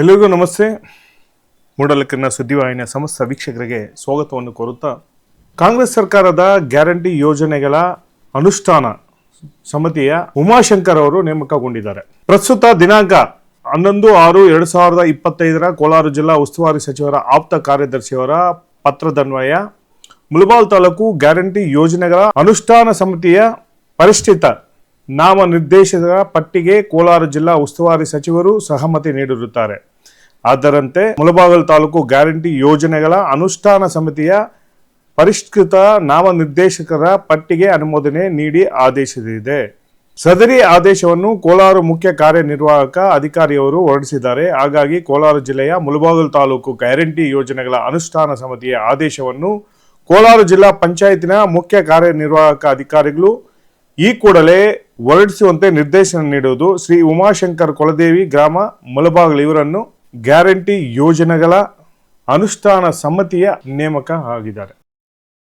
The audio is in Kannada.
ಎಲ್ಲರಿಗೂ ನಮಸ್ತೆ. ಮೂಡಲಕ್ಕಿನ ಸುದ್ದಿವಾಹಿನಿಯ ಸಮಸ್ತ ವೀಕ್ಷಕರಿಗೆ ಸ್ವಾಗತವನ್ನು ಕೋರುತ್ತಾ ಕಾಂಗ್ರೆಸ್ ಸರ್ಕಾರದ ಗ್ಯಾರಂಟಿ ಯೋಜನೆಗಳ ಅನುಷ್ಠಾನ ಸಮಿತಿಯ ಉಮಾಶಂಕರ್ ಅವರು ನೇಮಕಗೊಂಡಿದ್ದಾರೆ. ಪ್ರಸ್ತುತ ದಿನಾಂಕ ಹನ್ನೊಂದು ಆರು ಎರಡು ಸಾವಿರದ ಇಪ್ಪತ್ತೈದರ ಕೋಲಾರ ಜಿಲ್ಲಾ ಉಸ್ತುವಾರಿ ಸಚಿವರ ಆಪ್ತ ಕಾರ್ಯದರ್ಶಿಯವರ ಪತ್ರದನ್ವಯ, ಮುಳಬಾಲ್ ತಾಲೂಕು ಗ್ಯಾರಂಟಿ ಯೋಜನೆಗಳ ಅನುಷ್ಠಾನ ಸಮಿತಿಯ ಪರಿಷ್ಠಿತ ನಾಮನಿರ್ದೇಶಕರ ಪಟ್ಟಿಗೆ ಕೋಲಾರ ಜಿಲ್ಲಾ ಉಸ್ತುವಾರಿ ಸಚಿವರು ಸಹಮತಿ ನೀಡಿರುತ್ತಾರೆ. ಅದರಂತೆ ಮುಳಬಾಗಲ್ ತಾಲೂಕು ಗ್ಯಾರಂಟಿ ಯೋಜನೆಗಳ ಅನುಷ್ಠಾನ ಸಮಿತಿಯ ಪರಿಷ್ಕೃತ ನಾಮನಿರ್ದೇಶಕರ ಪಟ್ಟಿಗೆ ಅನುಮೋದನೆ ನೀಡಿ ಆದೇಶಿಸಿದೆ. ಸದರಿ ಆದೇಶವನ್ನು ಕೋಲಾರ ಮುಖ್ಯ ಕಾರ್ಯನಿರ್ವಾಹಕ ಅಧಿಕಾರಿಯವರು ಹೊರಡಿಸಿದ್ದಾರೆ. ಹಾಗಾಗಿ ಕೋಲಾರ ಜಿಲ್ಲೆಯ ಮುಳಬಾಗಲ್ ತಾಲೂಕು ಗ್ಯಾರಂಟಿ ಯೋಜನೆಗಳ ಅನುಷ್ಠಾನ ಸಮಿತಿಯ ಆದೇಶವನ್ನು ಕೋಲಾರ ಜಿಲ್ಲಾ ಪಂಚಾಯತಿನ ಮುಖ್ಯ ಕಾರ್ಯನಿರ್ವಾಹಕ ಅಧಿಕಾರಿಗಳು ಈ ಕೂಡಲೇ ಹೊರಡಿಸುವಂತೆ ನಿರ್ದೇಶನ ನೀಡುವುದು ಶ್ರೀ ಉಮಾಶಂಕರ್ ಕೊಲದೇವಿ ಗ್ರಾಮ ಮುಳಬಾಗಿಲು ಇವರನ್ನು ಗ್ಯಾರಂಟಿ ಯೋಜನೆಗಳ ಅನುಷ್ಠಾನ ಸಮ್ಮತಿಯ ನೇಮಕ ಆಗಿದ್ದಾರೆ.